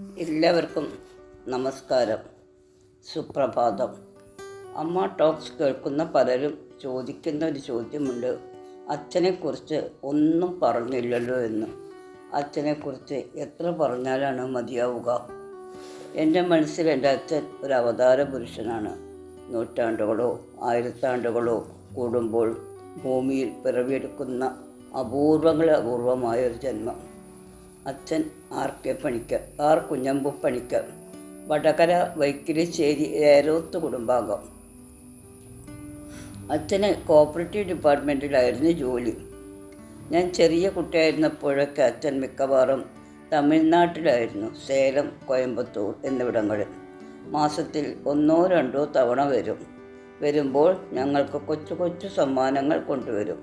എല്ലാവർക്കും നമസ്കാരം. സുപ്രഭാതം. അമ്മ ടോക്സ് കേൾക്കുന്ന പലരും ചോദിക്കുന്ന ഒരു ചോദ്യമുണ്ട്. അച്ഛനെക്കുറിച്ച് ഒന്നും പറഞ്ഞില്ലല്ലോ എന്ന്. അച്ഛനെക്കുറിച്ച് എത്ര പറഞ്ഞാലാണ് മതിയാവുക? എന്റെ മനസ്സിൽ എന്റെ അച്ഛൻ ഒരു അവതാര പുരുഷനാണ്. നൂറ്റാണ്ടുകളോ ആയിരത്താണ്ടുകളോ കൂടുമ്പോൾ ഭൂമിയിൽ പിറവിയെടുക്കുന്ന അപൂർവങ്ങളെ അപൂർവമായ ഒരു ജന്മം. അച്ഛൻ R K Panicker R Kunhambu Panicker Vadakara Vaikkirisseri Eroth കുടുംബാംഗം. അച്ഛന് കോപ്പറേറ്റീവ് ഡിപ്പാർട്ട്മെന്റിലായിരുന്നു ജോലി. ഞാൻ ചെറിയ കുട്ടിയായിരുന്നപ്പോഴൊക്കെ അച്ഛൻ മിക്കവാറും തമിഴ്നാട്ടിലായിരുന്നു സേലം കോയമ്പത്തൂർ എന്നിവിടങ്ങളിൽ. മാസത്തിൽ ഒന്നോ രണ്ടോ തവണ വരും. വരുമ്പോൾ ഞങ്ങൾക്ക് കൊച്ചു കൊച്ചു സമ്മാനങ്ങൾ കൊണ്ടുവരും.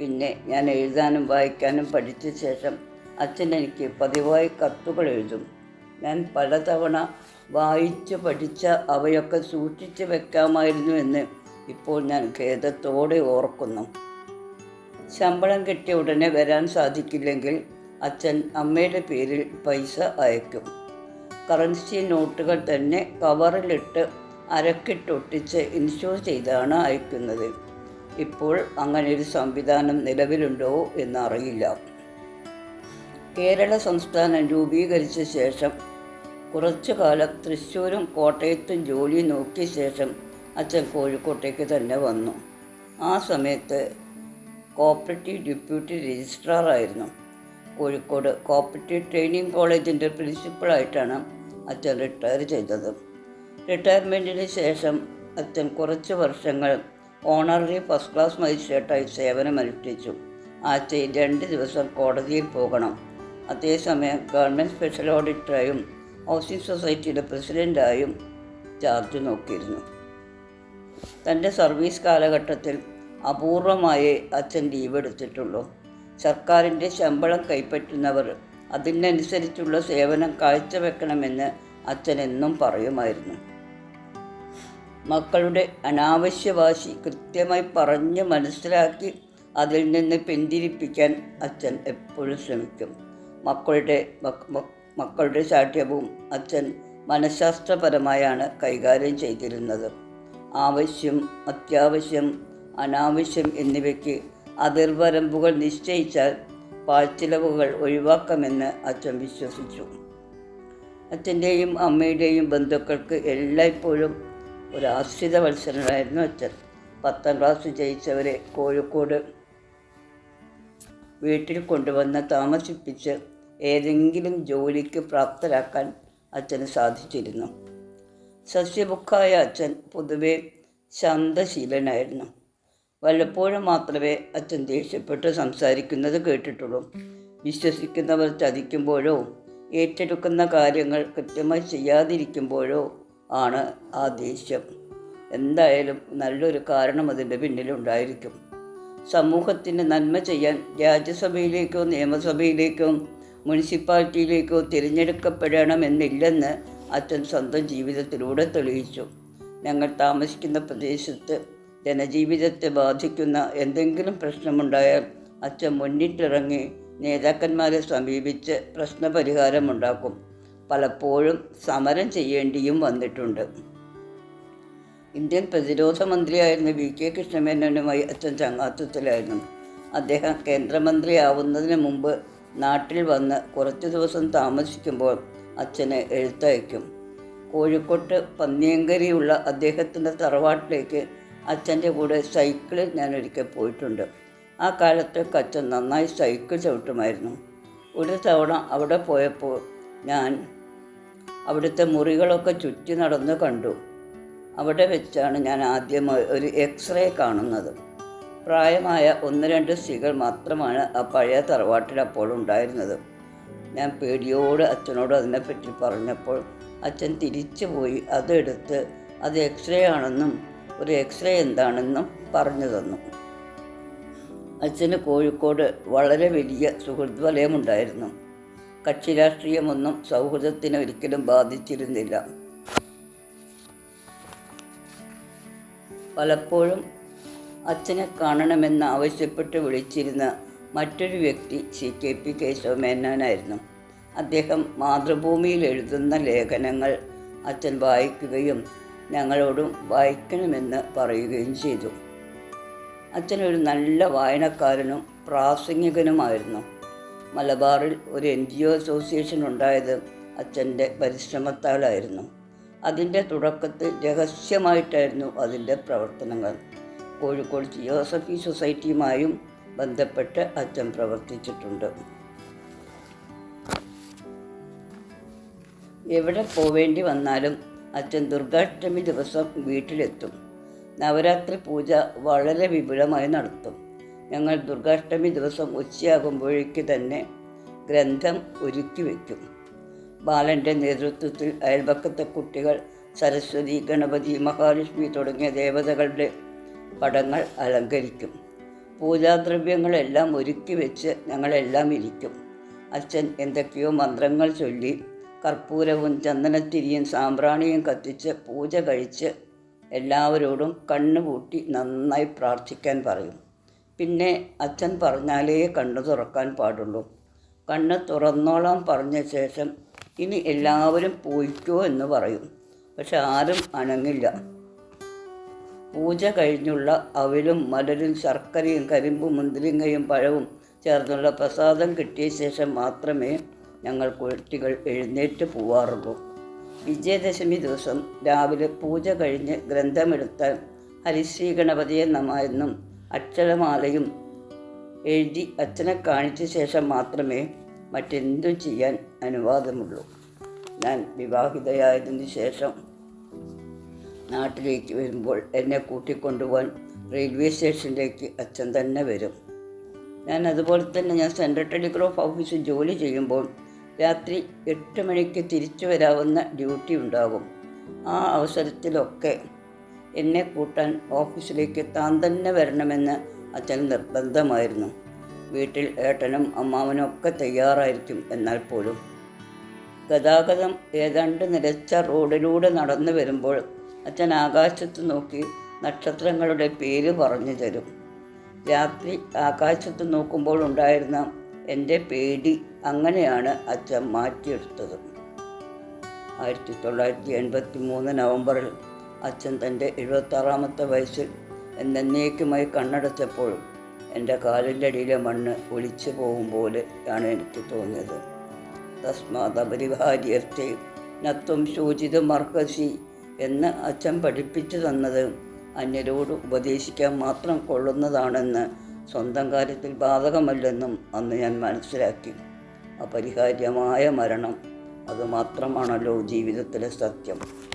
പിന്നെ ഞാൻ എഴുതാനും വായിക്കാനും പഠിച്ച ശേഷം അച്ഛൻ എനിക്ക് പതിവായി കത്തുകൾ എഴുതും. ഞാൻ പലതവണ വായിച്ച് പഠിച്ച അവയൊക്കെ സൂക്ഷിച്ച് വെക്കാമായിരുന്നു എന്ന് ഇപ്പോൾ ഞാൻ ഖേദത്തോടെ ഓർക്കുന്നു. ശമ്പളം കിട്ടിയ ഉടനെ വരാൻ സാധിക്കില്ലെങ്കിൽ അച്ഛൻ അമ്മയുടെ പേരിൽ പൈസ അയക്കും. കറൻസി നോട്ടുകൾ തന്നെ കവറിലിട്ട് അരക്കിട്ടൊട്ടിച്ച് ഇൻഷുർ ചെയ്താണ് അയക്കുന്നത്. ഇപ്പോൾ അങ്ങനെ ഒരു സംവിധാനം നിലവിലുണ്ടോ എന്നറിയില്ല. കേരള സംസ്ഥാനം രൂപീകരിച്ച ശേഷം കുറച്ചു കാലം തൃശ്ശൂരും കോട്ടയത്തും ജോലി നോക്കിയ ശേഷം അച്ഛൻ കോഴിക്കോട്ടേക്ക് തന്നെ വന്നു. ആ സമയത്ത് കോപ്പറേറ്റീവ് ഡെപ്യൂട്ടി രജിസ്ട്രാറായിരുന്നു. കോഴിക്കോട് കോപ്പറേറ്റീവ് ട്രെയിനിങ് കോളേജിന്റെ പ്രിൻസിപ്പളായിട്ടാണ് അച്ഛൻ റിട്ടയർ ചെയ്തത്. റിട്ടയർമെന്റിന് ശേഷം അച്ഛൻ കുറച്ച് വർഷങ്ങൾ ഓണററി ഫസ്റ്റ് ക്ലാസ് മജിസ്ട്രേറ്റായി സേവനമനുഷ്ഠിച്ചു. ആഴ്ചയിൽ രണ്ട് ദിവസം കോടതിയിൽ പോകണം. അതേസമയം ഗവൺമെന്റ് സ്പെഷ്യൽ ഓഡിറ്ററായും ഹൗസിംഗ് സൊസൈറ്റിയുടെ പ്രസിഡന്റായും ചാർജ് നോക്കിയിരുന്നു. തന്റെ സർവീസ് കാലഘട്ടത്തിൽ അപൂർവമായേ അച്ഛൻ ലീവ് എടുത്തിട്ടുള്ളൂ. സർക്കാരിന്റെ ശമ്പളം കൈപ്പറ്റുന്നവർ അതിനനുസരിച്ചുള്ള സേവനം കാഴ്ചവെക്കണമെന്ന് അച്ഛൻ എന്നും പറയുമായിരുന്നു. മക്കളുടെ അനാവശ്യ വാശി കൃത്യമായി പറഞ്ഞ് മനസ്സിലാക്കി അതിൽ നിന്ന് പിന്തിരിപ്പിക്കാൻ അച്ഛൻ എപ്പോഴും ശ്രമിക്കും. മക്കളുടെ മക്കളുടെ ശാഠ്യവും അച്ഛൻ മനഃശാസ്ത്രപരമായാണ് കൈകാര്യം ചെയ്തിരുന്നത്. ആവശ്യം അത്യാവശ്യം അനാവശ്യം എന്നിവയ്ക്ക് അതിർവരമ്പുകൾ നിശ്ചയിച്ചാൽ പാഴ്ചിലവുകൾ ഒഴിവാക്കാമെന്ന് അച്ഛൻ വിശ്വസിച്ചു. അച്ഛന്റെയും അമ്മയുടെയും ബന്ധുക്കൾക്ക് എല്ലായ്പ്പോഴും ഒരു ആശ്രിത വത്സരനായിരുന്നു അച്ഛൻ. പത്താം ക്ലാസ് ജയിച്ചവരെ കോഴിക്കോട് വീട്ടിൽ കൊണ്ടുവന്ന് താമസിപ്പിച്ച് ഏതെങ്കിലും ജോലിക്ക് പ്രാപ്തരാക്കാൻ അച്ഛന് സാധിച്ചിരുന്നു. സസ്യബുക്കായ അച്ഛൻ പൊതുവെ ശാന്തശീലനായിരുന്നു. വല്ലപ്പോഴും മാത്രമേ അച്ഛൻ ദേഷ്യപ്പെട്ട് സംസാരിക്കുന്നത് കേട്ടിട്ടുള്ളൂ. വിശ്വസിക്കുന്നവർ ചതിക്കുമ്പോഴോ ഏറ്റെടുക്കുന്ന കാര്യങ്ങൾ കൃത്യമായി ചെയ്യാതിരിക്കുമ്പോഴോ ആണ് ആ ദേഷ്യം. എന്തായാലും നല്ലൊരു കാരണം അതിന്റെ പിന്നിലുണ്ടായിരിക്കും. സമൂഹത്തിന് നന്മ ചെയ്യാൻ രാജ്യസഭയിലേക്കോ നിയമസഭയിലേക്കോ മുനിസിപ്പാലിറ്റിയിലേക്കോ തിരഞ്ഞെടുക്കപ്പെടണമെന്നില്ലെന്ന് അച്ഛൻ സ്വന്തം ജീവിതത്തിലൂടെ തെളിയിച്ചു. ഞങ്ങൾ താമസിക്കുന്ന പ്രദേശത്ത് ജനജീവിതത്തെ ബാധിക്കുന്ന എന്തെങ്കിലും പ്രശ്നമുണ്ടായാൽ അച്ഛൻ മുന്നിട്ടിറങ്ങി നേതാക്കന്മാരെ സമീപിച്ച് പ്രശ്നപരിഹാരമുണ്ടാക്കും. പലപ്പോഴും സമരം ചെയ്യേണ്ടിയും വന്നിട്ടുണ്ട്. ഇന്ത്യൻ പ്രതിരോധ മന്ത്രിയായിരുന്ന വി കെ കൃഷ്ണമേനോനുമായി അച്ഛൻ ചങ്ങാത്തത്തിലായിരുന്നു അദ്ദേഹം കേന്ദ്രമന്ത്രിയാവുന്നതിന് മുമ്പ് നാട്ടിൽ വന്ന് കുറച്ച് ദിവസം താമസിക്കുമ്പോൾ അച്ഛനെ എഴുത്തയക്കും. കോഴിക്കോട്ട് പന്നിയങ്കരിയുള്ള അദ്ദേഹത്തിന്റെ തറവാട്ടിലേക്ക് അച്ഛന്റെ കൂടെ സൈക്കിളിൽ ഞാൻ ഒരിക്കൽ പോയിട്ടുണ്ട്. ആ കാലത്തൊക്കെ അച്ഛൻ നന്നായി സൈക്കിൾ ചവിട്ടുമായിരുന്നു. ഒരു തവണ അവിടെ പോയപ്പോൾ ഞാൻ അവിടുത്തെ മുറികളൊക്കെ ചുറ്റി നടന്ന് കണ്ടു. അവിടെ വെച്ചാണ് ഞാൻ ആദ്യമായി ഒരു എക്സ്റേ കാണുന്നത്. പ്രായമായ ഒന്ന് രണ്ട് സ്ത്രീകൾ മാത്രമാണ് ആ പഴയ തറവാട്ടിൽ അപ്പോൾ ഉണ്ടായിരുന്നത്. ഞാൻ പേടിയോട് അച്ഛനോട് അതിനെപ്പറ്റി പറഞ്ഞപ്പോൾ അച്ഛൻ തിരിച്ചു പോയി അതെടുത്ത് അത് എക്സ്റേ ആണെന്നും ഒരു എക്സ്റേ എന്താണെന്നും പറഞ്ഞു തന്നു. അച്ഛന് കോഴിക്കോട് വളരെ വലിയ സുഹൃത്ത് വലയമുണ്ടായിരുന്നു കക്ഷി രാഷ്ട്രീയമൊന്നും സൗഹൃദത്തിന് ഒരിക്കലും ബാധിച്ചിരുന്നില്ല. പലപ്പോഴും അച്ഛനെ കാണണമെന്ന് ആവശ്യപ്പെട്ട് വിളിച്ചിരുന്ന മറ്റൊരു വ്യക്തി സി കെ പി കേശവ മേനോനായിരുന്നു. അദ്ദേഹം മാതൃഭൂമിയിൽ എഴുതുന്ന ലേഖനങ്ങൾ അച്ഛൻ വായിക്കുകയും ഞങ്ങളോടും വായിക്കണമെന്ന് പറയുകയും ചെയ്തു. അച്ഛൻ ഒരു നല്ല വായനക്കാരനും പ്രാസംഗികനുമായിരുന്നു. മലബാറിൽ ഒരു എൻ ജി ഒ അസോസിയേഷൻ ഉണ്ടായത് അച്ഛന്റെ പരിശ്രമത്താലായിരുന്നു. അതിന്റെ തുടക്കത്തിൽ രഹസ്യമായിട്ടായിരുന്നു അതിന്റെ പ്രവർത്തനങ്ങൾ. കോഴിക്കോട് ജിയോസഫി സൊസൈറ്റിയുമായും ബന്ധപ്പെട്ട് അച്ഛൻ പ്രവർത്തിച്ചിട്ടുണ്ട്. എവിടെ പോവേണ്ടി വന്നാലും അച്ഛൻ ദുർഗാഷ്ടമി ദിവസം വീട്ടിലെത്തും. നവരാത്രി പൂജ വളരെ വിപുലമായി നടത്തും. ഞങ്ങൾ ദുർഗാഷ്ടമി ദിവസം ഉച്ചയാകുമ്പോഴേക്ക് തന്നെ ഗ്രന്ഥം ഒരുക്കി വയ്ക്കും ബാലന്റെ നേതൃത്വത്തിൽ അയൽപക്കത്തെ കുട്ടികൾ സരസ്വതി ഗണപതി മഹാലക്ഷ്മി തുടങ്ങിയ ദേവതകളുടെ പടങ്ങൾ അലങ്കരിക്കും. പൂജാദ്രവ്യങ്ങളെല്ലാം ഒരുക്കി വെച്ച് ഞങ്ങളെല്ലാം ഇരിക്കും. അച്ഛൻ എന്തൊക്കെയോ മന്ത്രങ്ങൾ ചൊല്ലി കർപ്പൂരവും ചന്ദനത്തിരിയും സാമ്പ്രാണിയും കത്തിച്ച് പൂജ കഴിച്ച് എല്ലാവരോടും കണ്ണുപൂട്ടി നന്നായി പ്രാർത്ഥിക്കാൻ പറയും. പിന്നെ അച്ഛൻ പറഞ്ഞാലേ കണ്ണു തുറക്കാൻ പാടുള്ളൂ. കണ്ണ് തുറന്നോളാം പറഞ്ഞ ശേഷം ഇനി എല്ലാവരും പോയിക്കോ എന്ന് പറയും. പക്ഷെ ആരും അനങ്ങില്ല. പൂജ കഴിഞ്ഞുള്ള അവിലും മലരും ശർക്കരയും കരിമ്പും മുന്തിരിങ്ങയും പഴവും ചേർന്നുള്ള പ്രസാദം കിട്ടിയ ശേഷം മാത്രമേ ഞങ്ങൾ കുട്ടികൾ എഴുന്നേറ്റ് പോവാറുള്ളൂ. വിജയദശമി ദിവസം രാവിലെ പൂജ കഴിഞ്ഞ് ഗ്രന്ഥമെടുത്താൽ ഹരിശ്രീ ഗണപതിയെ നമ എന്നും അക്ഷരമാലയും എഴുതി അച്ഛനെ കാണിച്ച ശേഷം മാത്രമേ മറ്റെന്തും ചെയ്യാൻ അനുവാദമുള്ളൂ. ഞാൻ വിവാഹിതയായതിനു ശേഷം നാട്ടിലേക്ക് വരുമ്പോൾ എന്നെ കൂട്ടിക്കൊണ്ടുപോകാൻ റെയിൽവേ സ്റ്റേഷനിലേക്ക് അച്ഛൻ തന്നെ വരും. ഞാൻ അതുപോലെ തന്നെ ഞാൻ സെൻട്രൽ ടെലിഗ്രാഫ് ഓഫീസിൽ ജോലി ചെയ്യുമ്പോൾ രാത്രി എട്ട് മണിക്ക് തിരിച്ചു വരാവുന്ന ഡ്യൂട്ടി ഉണ്ടാകും. ആ അവസരത്തിലൊക്കെ എന്നെ കൂട്ടാൻ ഓഫീസിലേക്ക് താൻ തന്നെ വരണമെന്ന് അച്ഛൻ നിർബന്ധമായിരുന്നു. വീട്ടിൽ ഏട്ടനും അമ്മാവനും ഒക്കെ തയ്യാറായിരിക്കും എന്നാൽ പോലും. ഗതാഗതം ഏതാണ്ട് നിലച്ച റോഡിലൂടെ നടന്നു വരുമ്പോൾ അച്ഛൻ ആകാശത്ത് നോക്കി നക്ഷത്രങ്ങളുടെ പേര് പറഞ്ഞു തരും. രാത്രി ആകാശത്ത് നോക്കുമ്പോൾ ഉണ്ടായിരുന്ന എന്റെ പേടി അങ്ങനെയാണ് അച്ഛൻ മാറ്റിയെടുത്തത്. ആയിരത്തി തൊള്ളായിരത്തി എൺപത്തി മൂന്ന് നവംബറിൽ അച്ഛൻ തന്റെ എഴുപത്താറാമത്തെ വയസ്സിൽ എന്നേക്കുമായി കണ്ണടച്ചപ്പോൾ എന്റെ കാലിന്റെ അടിയിലെ മണ്ണ് ഒലിച്ചു പോകും പോലെ ആണ് എനിക്ക് തോന്നിയത്. തസ്മാതപരിഹാര്യത്തെ നത്വം ശോചിതം മർഹസി എന്ന് അച്ഛൻ പഠിപ്പിച്ചു തന്നത് അന്യരോട് ഉപദേശിക്കാൻ മാത്രം കൊള്ളുന്നതാണെന്ന് സ്വന്തം കാര്യത്തിൽ ബാധകമല്ലെന്നും അന്ന് ഞാൻ മനസ്സിലാക്കി. അപരിഹാര്യമായ മരണം അതുമാത്രമാണല്ലോ ജീവിതത്തിലെ സത്യം.